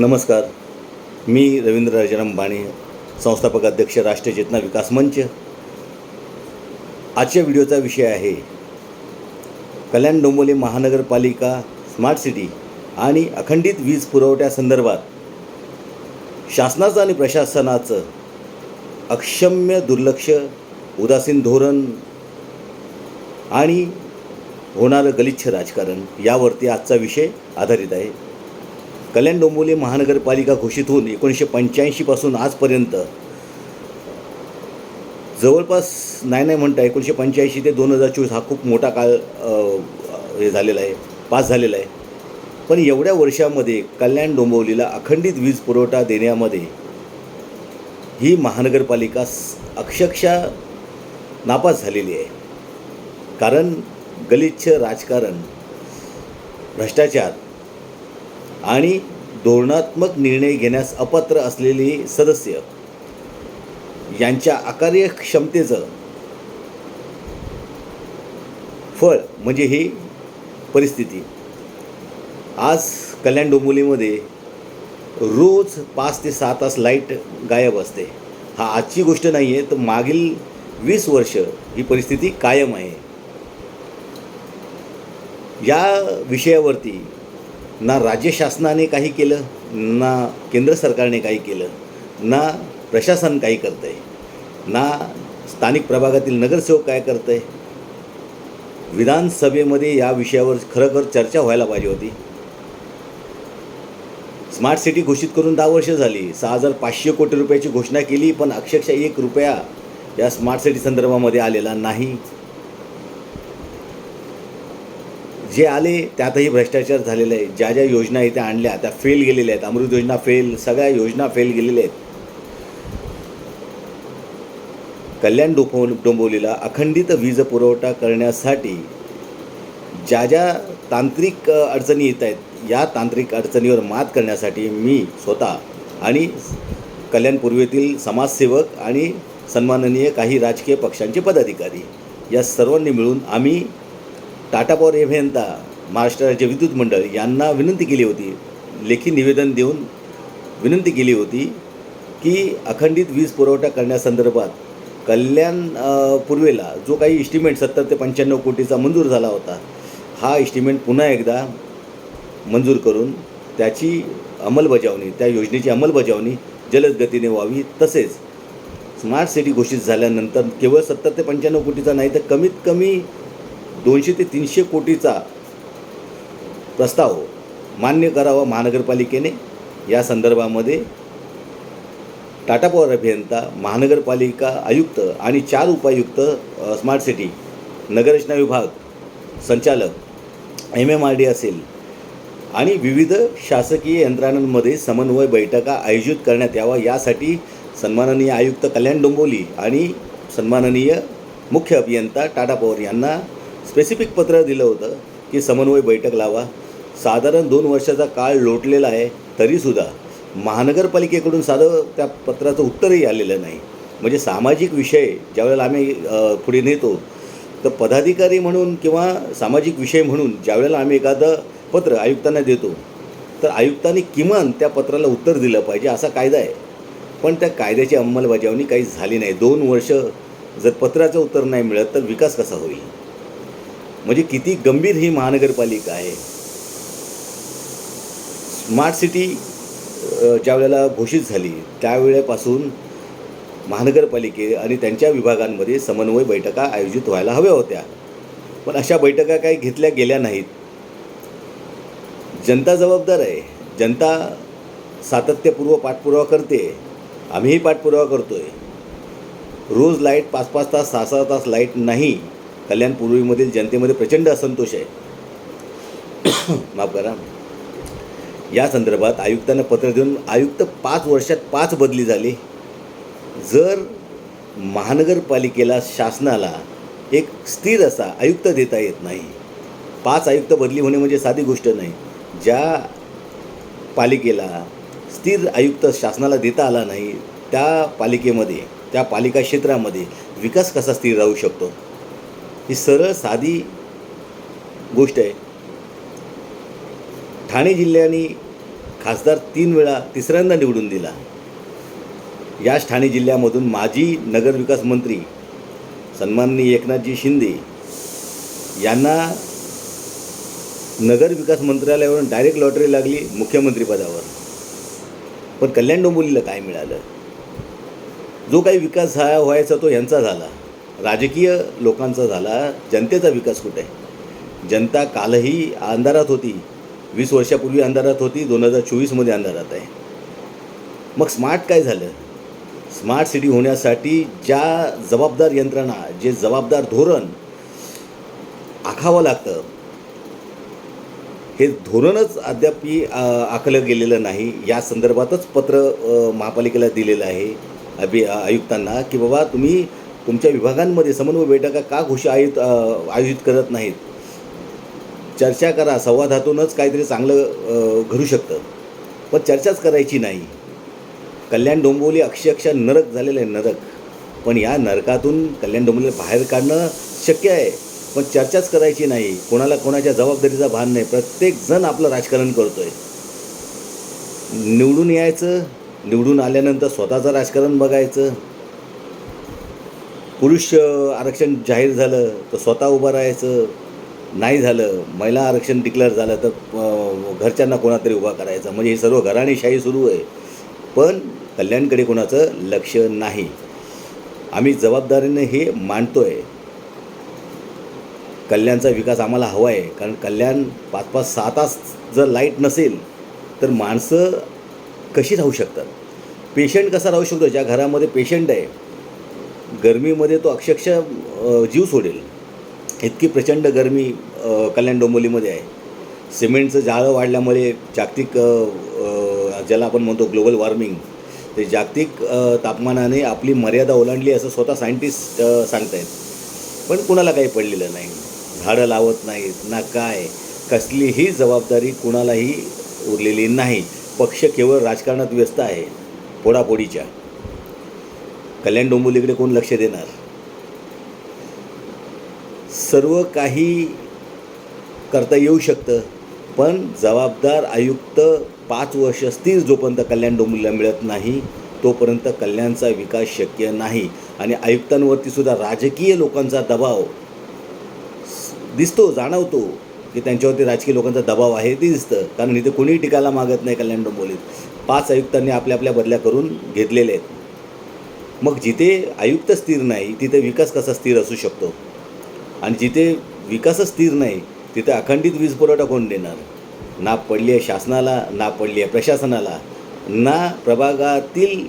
नमस्कार. मी रवींद्र राजाराम बाणे संस्थापक अध्यक्ष राष्ट्रीय चेतना विकास मंच. आजच्या व्हिडिओचा विषय आहे कल्याण डोंबोली महानगरपालिका स्मार्ट सिटी आणि अखंडित वीज पुरवठ्यासंदर्भात शासनाचं आणि प्रशासनाचं अक्षम्य दुर्लक्ष उदासीन धोरण आणि होणारं गलिच्छ राजकारण यावरती आजचा विषय आधारित आहे. कल्याण डोंबिवली महानगरपालिका घोषित होऊन एकोणीसशे पंच्याऐंशीपासून आजपर्यंत जवळपास नाही नाही म्हणता एकोणीसशे पंच्याऐंशी ते दोन हजार चोवीस हा खूप मोठा काळ हे झालेला आहे पास झालेला आहे. पण एवढ्या वर्षामध्ये कल्याण डोंबिवलीला अखंडित वीज पुरवठा देण्यामध्ये ही महानगरपालिका अक्षरशः नापास झालेली आहे. कारण गलिच्छ राजकारण भ्रष्टाचार आणि धोरणात्मक निर्णय घेण्यास अपात्र असलेली सदस्य यांच्या अकार्यक्षमतेचं फळ म्हणजे ही परिस्थिती. आज कल्याण डोंबोलीमध्ये रोज पाच ते सहा तास लाइट गायब असते. हा आजची गोष्ट नाही आहे तर मागील वीस वर्ष ही परिस्थिती कायम आहे. या विषयावरती ना राज्य शासनाने काही केलं ना केंद्र सरकारने काही केलं ना प्रशासन काही करतं आहे ना स्थानिक प्रभागातील नगरसेवक काय करतं आहे विधानसभेमध्ये या विषयावर खरोखर चर्चा व्हायला पाहिजे होती. स्मार्ट सिटी घोषित करून दहा वर्ष झाली. सहा हजार पाचशे कोटी रुपयाची घोषणा केली पण अक्षरशः एक रुपया या स्मार्ट सिटी संदर्भामध्ये आलेला नाही. जे आले त्यातही भ्रष्टाचार झालेला आहे. ज्या ज्या योजना इथे आणल्या त्या फेल गेलेल्या आहेत. अमृत योजना फेल सगळ्या योजना फेल गेलेल्या आहेत. कल्याण डोंबो डोंबवलीला अखंडित वीज पुरवठा करण्यासाठी ज्या ज्या तांत्रिक अडचणी येत आहेत या तांत्रिक अडचणीवर मात करण्यासाठी मी स्वतः आणि कल्याण पूर्वेतील समाजसेवक आणि सन्माननीय काही राजकीय पक्षांचे पदाधिकारी या सर्वांनी मिळून आम्ही टाटा पॉवर अभियंता महाराष्ट्र राज्य विद्युत मंडळ यांना विनंती केली होती लेखी निवेदन देऊन विनंती केली होती की अखंडित वीज पुरवठा करण्यासंदर्भात कल्याण पूर्वेला जो काही इस्टिमेट सत्तर ते पंच्याण्णव कोटीचा मंजूर झाला होता हा इस्टिमेट पुन्हा एकदा मंजूर करून त्याची अंमलबजावणी त्या योजनेची अंमलबजावणी जलद गतीने व्हावी. तसेच स्मार्ट सिटी घोषित झाल्यानंतर केवळ सत्तर ते पंच्याण्णव कोटीचा नाही तर कमीत कमी दोनशे ते तीनशे कोटीचा प्रस्ताव मान्य करावा महानगरपालिकेने. या संदर्भामध्ये टाटा पॉवर अभियंता महानगरपालिका आयुक्त आणि चार उपायुक्त स्मार्ट सिटी नगररचना विभाग संचालक एम एम आर डी असेल आणि विविध शासकीय यंत्रणांमध्ये समन्वय बैठका आयोजित करण्यात यावा यासाठी सन्माननीय आयुक्त कल्याण डोंबोली आणि सन्माननीय मुख्य अभियंता टाटा पॉवर यांना स्पेसिफिक पत्र दिलं होतं की समन्वय बैठक लावा. साधारण दोन वर्षाचा काळ लोटलेला आहे तरीसुद्धा महानगरपालिकेकडून साधं त्या पत्राचं उत्तरही आलेलं नाही. म्हणजे सामाजिक विषय ज्यावेळेला आम्ही पुढे नेतो तर पदाधिकारी म्हणून किंवा सामाजिक विषय म्हणून ज्यावेळेला आम्ही एखादं पत्र आयुक्तांना देतो तर आयुक्तांनी किमान त्या पत्राला उत्तर दिलं पाहिजे असा कायदा आहे. पण त्या कायद्याची अंमलबजावणी काही झाली नाही. दोन वर्ष जर पत्राचं उत्तर नाही मिळत तर विकास कसा होईल? म्हणजे किती गंभीर ही महानगरपालिका आहे. स्मार्ट सिटी ज्या वेळेला घोषित झाली त्यावेळेपासून महानगरपालिके आणि त्यांच्या विभागांमध्ये समन्वय बैठका आयोजित व्हायला हव्या होत्या. पण अशा बैठका काही घेतल्या गेल्या नाहीत. जनता जबाबदार आहे. जनता सातत्यपूर्व पाठपुरावा करते. आम्हीही पाठपुरावा करतो आहे रोज लाइट पाच पाच तास सहा सहा तास लाइट नाही. कल्याण पूर्वीमधील जनतेमध्ये प्रचंड असंतोष आहे. माफ करा. या संदर्भात आयुक्तांना पत्र देऊन आयुक्त पाच वर्षात पाच बदली झाली. जर महानगरपालिकेला शासनाला एक स्थिर असा आयुक्त देता येत नाही पाच आयुक्त बदली होणे म्हणजे साधी गोष्ट नाही. ज्या पालिकेला स्थिर आयुक्त शासनाला देता आला नाही त्या पालिकेमध्ये त्या पालिका क्षेत्रामध्ये विकास कसा स्थिर राहू शकतो? ही सरळ साधी गोष्ट आहे. ठाणे जिल्ह्याने खासदार तीन वेळा तिसऱ्यांदा निवडून दिला. याच ठाणे जिल्ह्यामधून माजी नगरविकास मंत्री सन्माननीय एकनाथजी शिंदे यांना नगरविकास मंत्रालयावरून डायरेक्ट लॉटरी लागली मुख्यमंत्रीपदावर पण कल्याण डोंबोलीला काय मिळालं? जो काही विकास झा व्हायचा तो यांचा झाला. राजकीय लोकांचा झाला जनतेचा विकास कुठे? आहे जनता कालही अंधारात होती. वीस वर्षापूर्वी अंधारात होती दोन हजार चोवीसमध्ये अंधारात आहे. मग स्मार्ट काय झालं? स्मार्ट सिटी होण्यासाठी ज्या जबाबदार यंत्रणा जे जबाबदार धोरण आखावं लागतं हे धोरणच अद्याप आखलं गेलेलं नाही. या संदर्भातच पत्र महापालिकेला दिलेलं आहे अभि आयुक्तांना की बाबा तुम्ही तुमच्या विभागांमध्ये समन्वय बैठका का घोषी आयोजित आयोजित करत नाहीत? चर्चा करा संवादातूनच काहीतरी चांगलं घडू शकतं. पण चर्चाच करायची नाही. कल्याण डोंबिवली अक्षरशः नरक झालेलं आहे नरक. पण या नरकातून कल्याण डोंबिवली बाहेर काढणं शक्य आहे. पण चर्चाच करायची नाही. कोणाला कोणाच्या जबाबदारीचा भान नाही. प्रत्येकजण आपलं राजकारण करतो आहे निवडून यायचं निवडून आल्यानंतर स्वतःचं राजकारण बघायचं पुरुष आरक्षण जाहीर झालं तर स्वतः उभं राहायचं नाही झालं महिला आरक्षण डिक्लेअर झालं तर घरच्यांना कोणातरी उभा करायचा. म्हणजे हे सर्व घराणेशाही सुरू आहे. पण कल्याणकडे कोणाचं लक्ष नाही. आम्ही जबाबदारीने हे मांडतो आहे कल्याणचा विकास आम्हाला हवा आहे. कारण कल्याण पाच पाच सहा तास जर लाइट नसेल तर माणसं कशी राहू शकतात? पेशंट कसा राहू शकतो? ज्या घरामध्ये पेशंट आहे गरमीमध्ये तो अक्षरशः जीव सोडेल. इतकी प्रचंड गरमी कल्याण डोंबिवलीमध्ये आहे. सिमेंटचं जाळं वाढल्यामुळे जागतिक ज्याला आपण म्हणतो ग्लोबल वॉर्मिंग ते जागतिक तापमानाने आपली मर्यादा ओलांडली असं स्वतः सायंटिस्ट सांगत आहेत पण कुणाला काही पडलेलं नाही. झाडं लावत नाहीत ना काय. कसलीही जबाबदारी कुणालाही उरलेली नाही. पक्ष केवळ राजकारणात व्यस्त आहे पोडापोडीच्या कल्याण डोंबिवलीकडे कोण लक्ष देणार? सर्व काही करता येऊ शकतं पण जबाबदार आयुक्त पाच वर्ष स्थिर जोपर्यंत कल्याण डोंबिवलीला मिळत नाही तोपर्यंत कल्याणचा विकास शक्य नाही. आणि आयुक्तांवरती सुद्धा राजकीय लोकांचा दबाव दिसतो जाणवतो की त्यांच्यावरती राजकीय लोकांचा दबाव आहे ते दिसतं. कारण इथे कोणीही टिकायला मागत नाही कल्याण डोंबिवलीत. पाच आयुक्तांनी आपल्या आपल्या बदल्या करून घेतलेले आहेत. मग जिथे आयुक्त स्थिर नाही तिथे विकास कसा स्थिर असू शकतो? आणि जिथे विकासच स्थिर नाही तिथे अखंडित वीज पुरवठा कोण देणार? ना पडली आहे शासनाला ना पडली आहे प्रशासनाला ना प्रभागातील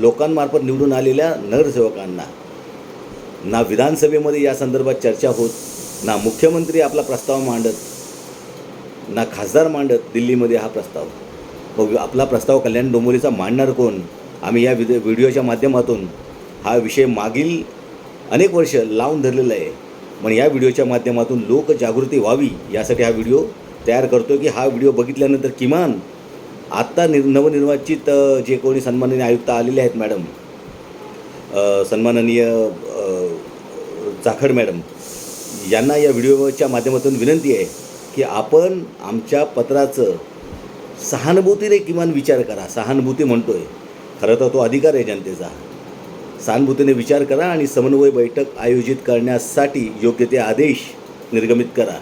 लोकांमार्फत निवडून आलेल्या नगरसेवकांना. ना विधानसभेमध्ये या संदर्भात चर्चा होत ना मुख्यमंत्री आपला प्रस्ताव मांडत ना खासदार मांडत दिल्लीमध्ये हा प्रस्ताव. मग आपला प्रस्ताव कल्याण डोंबोलीचा मांडणार कोण? आम्ही या विद व्हिडिओच्या माध्यमातून हा विषय मागील अनेक वर्ष लावून धरलेला आहे. पण या व्हिडिओच्या माध्यमातून लोकजागृती व्हावी यासाठी हा व्हिडिओ तयार करतो की हा व्हिडिओ बघितल्यानंतर किमान आत्ता निर नवनिर्वाचित जे कोणी सन्माननीय आयुक्त आलेले आहेत मॅडम सन्माननीय जाखड मॅडम यांना या व्हिडिओच्या माध्यमातून विनंती आहे की आपण आमच्या पत्राचं सहानुभूतीने किमान विचार करा. सहानुभूती म्हणतो आहे खरं तर तो अधिकार आहे जनतेचा. सहानुभूतीने विचार करा आणि समन्वय बैठक आयोजित करण्यासाठी योग्य ते आदेश निर्गमित करा.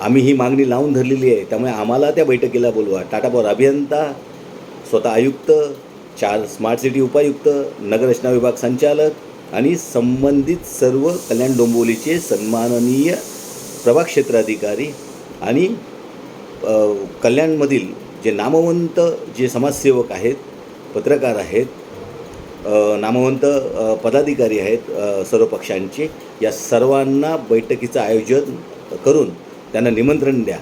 आम्ही ही मागणी लावून धरलेली आहे. त्यामुळे आम्हाला त्या बैठकीला बोलवा. टाटा पॉवर अभियंता स्वतः आयुक्त चार स्मार्ट सिटी उपायुक्त नगररचना विभाग संचालक आणि संबंधित सर्व कल्याण डोंबिवलीचे सन्माननीय प्रभाग क्षेत्राधिकारी आणि कल्याणमधील जे नामवंत जे समाजसेवक आहेत पत्रकार आहेत नामवंत पदाधिकारी आहेत सर्व पक्षांचे या सर्वांना बैठकीचं आयोजन करून त्यांना निमंत्रण द्या.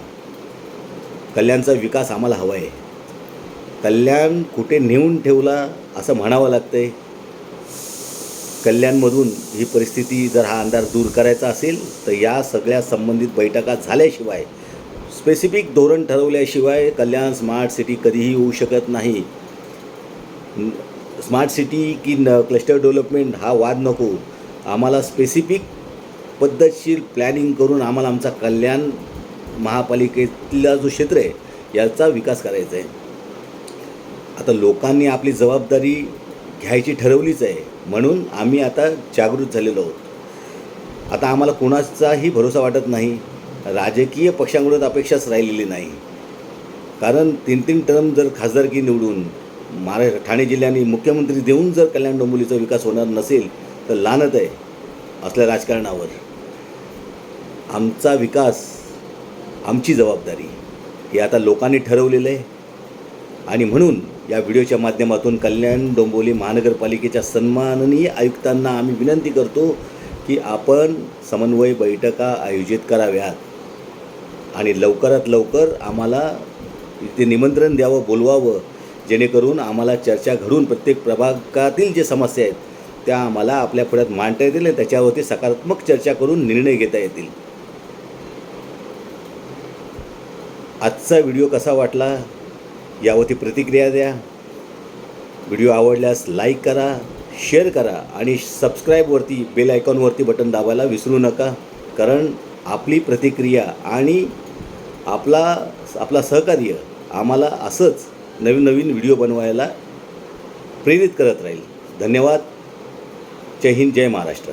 कल्याणचा विकास आम्हाला हवा आहे. कल्याण कुठे नेऊन ठेवला असं म्हणावं लागतं आहे कल्याणमधून ही परिस्थिती जर हा अंधार दूर करायचा असेल तर या सगळ्या संबंधित बैठका झाल्याशिवाय स्पेसिफिक धोरण ठरवल्याशिवाय कल्याण स्मार्ट सिटी कधीही होऊ शकत नाही. स्मार्ट सिटी की न क्लस्टर डेव्हलपमेंट हा वाद नको. आम्हाला स्पेसिफिक पद्धतशीर प्लॅनिंग करून आम्हाला आमचा कल्याण महापालिकेतला जो क्षेत्र आहे याचा विकास करायचा आहे. आता लोकांनी आपली जबाबदारी घ्यायची ठरवलीच आहे. म्हणून आम्ही आता जागृत झालेलो आहोत. आता आम्हाला कोणाचाही भरोसा वाटत नाही. राजकीय पक्षांकडून अपेक्षाच राहिलेली नाही. कारण तीन तीन टर्म जर खासदारकी निवडून महाराष्ट्र ठाणे जिल्ह्याने मुख्यमंत्री देऊन जर कल्याण डोंबिवलीचा विकास होणार नसेल तर लानत आहे असल्या राजकारणावर. आमचा विकास आमची जबाबदारी हे आता लोकांनी ठरवलेलं आहे. आणि म्हणून या व्हिडिओच्या माध्यमातून कल्याण डोंबिवली महानगरपालिकेच्या सन्माननीय आयुक्तांना आम्ही विनंती करतो की आपण समन्वय बैठका आयोजित कराव्यात. आणि लवकरात लवकर आम्हाला ते निमंत्रण द्यावं बोलवावं जेणेकरून आम्हाला चर्चा घडून प्रत्येक प्रभागातील जे समस्या आहेत त्या आम्हाला आपल्या पुढ्यात मांडता येतील आणि त्याच्यावरती सकारात्मक चर्चा करून निर्णय घेता येतील. आजचा व्हिडिओ कसा वाटला यावरती प्रतिक्रिया द्या. व्हिडिओ आवडल्यास लाईक करा शेअर करा आणि सबस्क्राईबवरती बेल आयकॉनवरती बटन दाबायला विसरू नका कारण आपली प्रतिक्रिया आणि आपला आपला सहकार्य आम्हाला असंच नवीन नवीन व्हिडिओ बनवायला प्रेरित करत राहील. धन्यवाद. जय हिंद जय महाराष्ट्र.